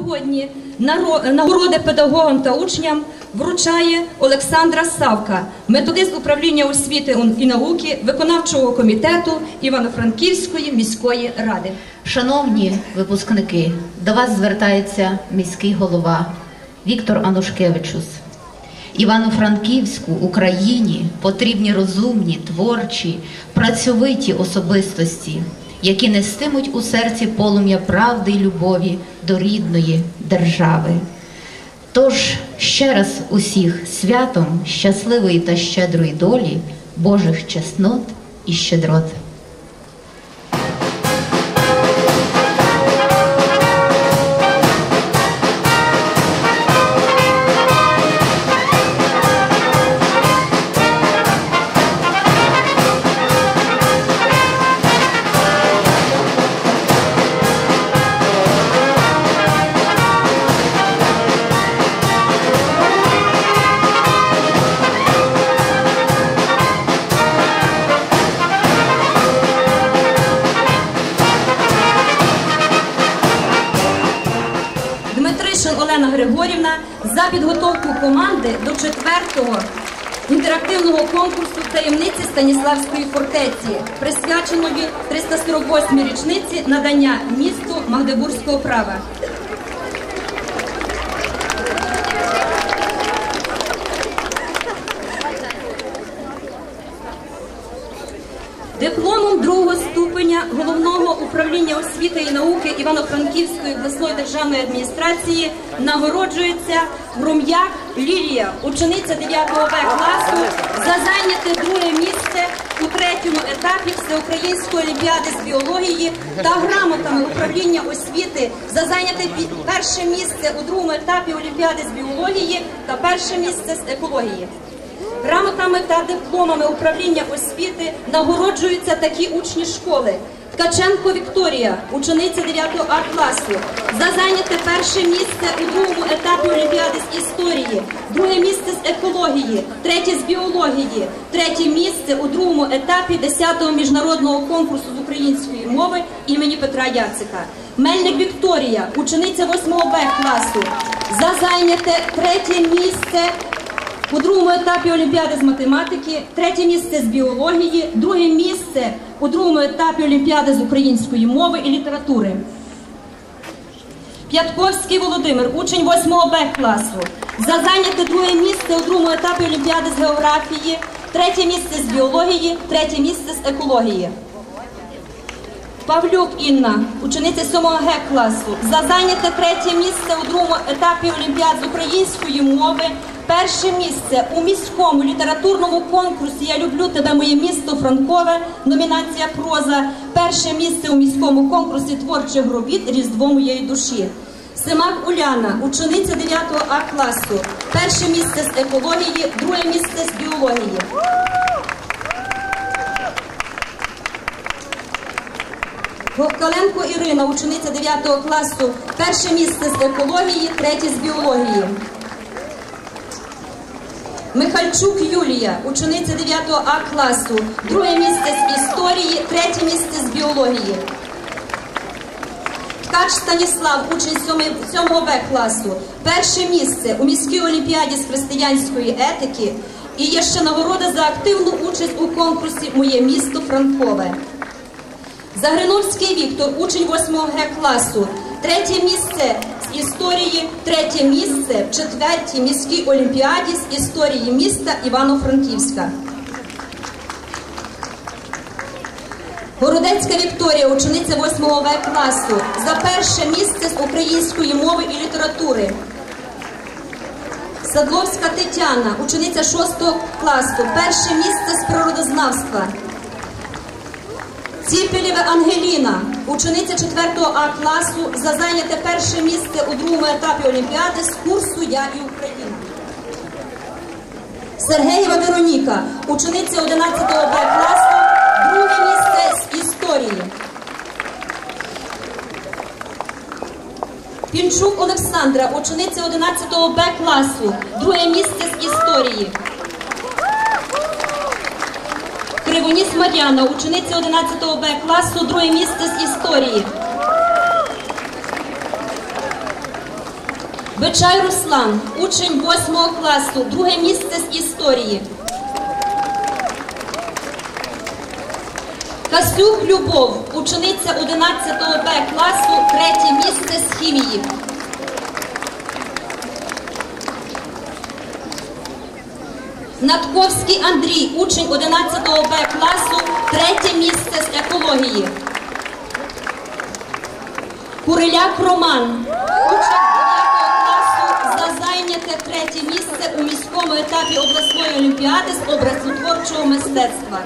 Сьогодні нагороди педагогам та учням вручає Олександра Савка, методист управління освіти і науки виконавчого комітету Івано-Франківської міської ради. Шановні випускники, до вас звертається міський голова Віктор Анушкевичус. Івано-Франківську Україні потрібні розумні, творчі, працьовиті особистості, які нестимуть у серці полум'я правди й любові до рідної держави. Тож ще раз усіх святом щасливої та щедрої долі, Божих чеснот і щедрот. Олена Григорівна за підготовку команди до четвертого інтерактивного конкурсу таємниці Станіславської фортеці, присвяченої 348-й річниці надання місту Магдебурзького права. Освіти і науки Івано-Франківської обласної державної адміністрації нагороджується Гром'як Лілія, учениця 9 Б класу, за зайняте друге місце у третьому етапі Всеукраїнської олімпіади з біології та грамотами управління освіти за зайняте перше місце у другому етапі Олімпіади з біології та перше місце з екології. Грамотами та дипломами управління освіти нагороджуються такі учні школи. Ткаченко Вікторія, учениця 9 А класу, за зайняте перше місце у другому етапі Олімпіади з історії, друге місце з екології, третє з біології, третє місце у другому етапі 10-го міжнародного конкурсу з української мови імені Петра Яцика. Мельник Вікторія, учениця 8 Б класу, за зайняте третє місце у другому етапі Олімпіади з математики, третє місце з біології, друге місце у другому етапі Олімпіади з української мови і літератури. П'ятковський Володимир, учень 8 Б класу. За зайняте друге місце у другому етапі Олімпіади з географії, третє місце з біології, третє місце з екології. Павлюк Інна, учениця 7 Г класу, за зайняте третє місце у другому етапі Олімпіад з української мови, перше місце у міському літературному конкурсі Я люблю тебе, моє місто Франкове, номінація проза, перше місце у міському конкурсі творчих робіт Різдво моєї душі. Семак Уляна, учениця 9 А класу, перше місце з екології, друге місце з біології. Ковкаленко Ірина, учениця 9 класу, перше місце з екології, третє з біології. Михальчук Юлія, учениця 9 А класу, друге місце з історії, третє місце з біології. Ткач Станіслав, учень 7 Б класу, перше місце у міській олімпіаді з християнської етики і є ще нагорода за активну участь у конкурсі Моє місто Франкове. Загриновський Віктор, учень 8 Г класу, третє місце з історії, третє місце в четвертій міській олімпіаді з історії міста Івано-Франківська. Городецька Вікторія, учениця 8 В класу, за перше місце з української мови і літератури. Садловська Тетяна, учениця 6 класу, перше місце з природознавства. Ціпелєва Ангеліна, учениця 4 А класу, за зайняте перше місце у другому етапі Олімпіади з курсу Я і Україна. Сергеєва Вероніка, учениця 11 Б класу, друге місце з історії. Пінчук Олександра, учениця 11 Б класу, друге місце з історії. Кривоніс Мар'яна, учениця 11 Б класу, друге місце з історії. Бичай Руслан, учень 8 класу, друге місце з історії. Касюк Любов, учениця 11 Б класу, третє місце з хімії. Натковський Андрій, учень 11 Б класу, третє місце з екології. Куриляк Роман, учень 9 класу за зайняте третє місце у міському етапі обласної олімпіади з образотворчого мистецтва.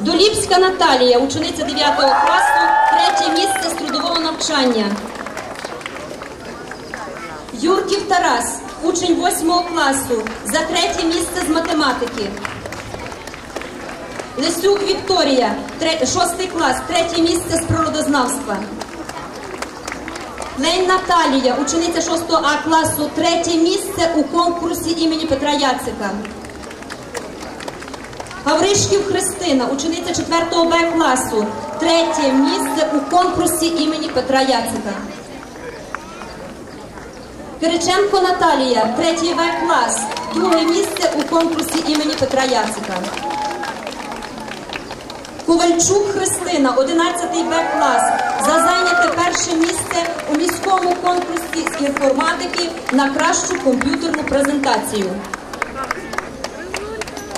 Доліпська Наталія, учениця 9 класу, третє місце з трудового навчання. Юрків Тарас, учень 8 класу, за третє місце з математики. Лесюк Вікторія, 6 клас, третє місце з природознавства. Лень Наталія, учениця 6 А класу, третє місце у конкурсі імені Петра Яцика. Гавришків Христина, учениця 4 Б класу, третє місце у конкурсі імені Петра Яцика. Кириченко Наталія, третій В клас, друге місце у конкурсі імені Петра Яцика. Ковальчук Христина, 11 Б клас, за зайняте перше місце у міському конкурсі з інформатики на кращу комп'ютерну презентацію.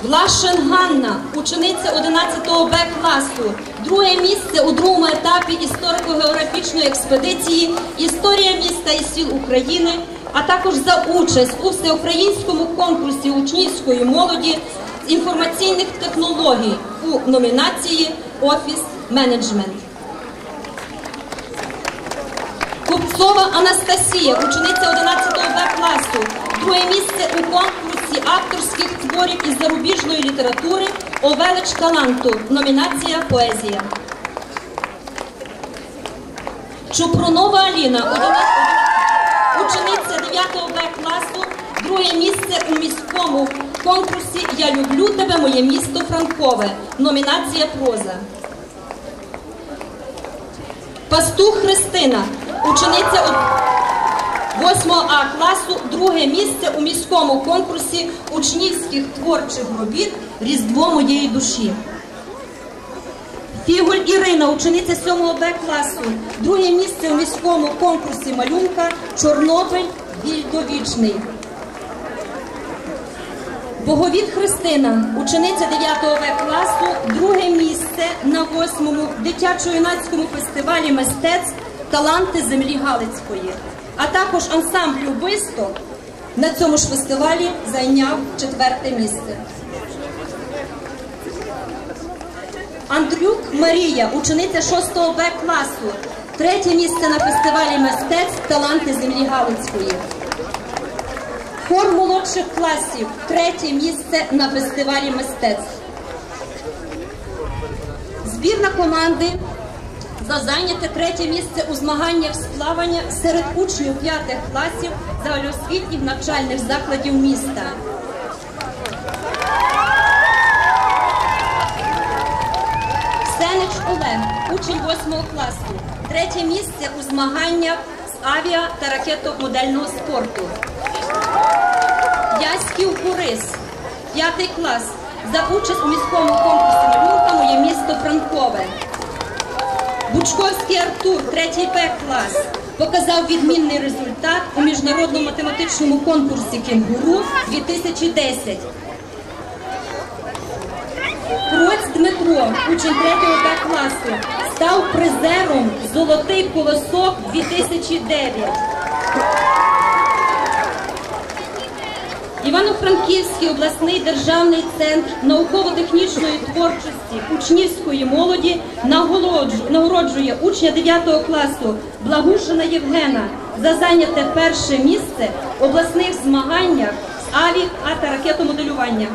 Влашин Ганна, учениця 11 Б класу, друге місце у другому етапі історико-географічної експедиції Історія міста і сіл України, а також за участь у всеукраїнському конкурсі учнівської молоді з інформаційних технологій у номінації Офіс менеджмент. Купцова Анастасія, учениця 11 Б класу, друге місце у конкурсі авторських творів із зарубіжної літератури Овелич таланту. Номінація Поезія. Чупрунова Аліна, 11 учениця 9 Б класу, друге місце у міському конкурсі Я люблю тебе, моє місто Франкове. Номінація Проза. Пастух Христина, учениця 8 А класу, друге місце у міському конкурсі учнівських творчих робіт Різдво моєї душі. Фігуль Ірина, учениця 7 Б класу, друге місце у міському конкурсі малюнка Чорнобиль Вільдовічний. Боговід Христина, учениця 9 В класу, друге місце на 8-му дитячо-юнацькому фестивалі мистецтв Таланти землі Галицької. А також ансамбль «Убисто» на цьому ж фестивалі зайняв четверте місце. Андрюк Марія, учениця 6 Б класу, третє місце на фестивалі мистецтв Таланти землі Галицької. Хор молодших класів, третє місце на фестивалі мистецтв. Збірна команди за зайняте третє місце у змаганнях з плавання серед учнів п'ятих класів загальноосвітніх навчальних закладів міста. Сенич Олег, учень 8 класу, третє місце у змаганнях з авіа та ракетомодельного спорту. Яськів Борис, п'ятий клас, за участь у міському конкурсі малюнка Моє місто Франкове. Бучковський Артур, третій Б клас, показав відмінний результат у міжнародному математичному конкурсі Кенгуру 2010. Кроць Дмитро, учень 3 Б класу, став призером Золотий колосок 2009. Івано-Франківський обласний державний центр науково-технічної творчості учнівської молоді нагороджує учня 9 класу Благушина Євгена за зайняте перше місце в обласних змаганнях з аві та ракетомоделювання.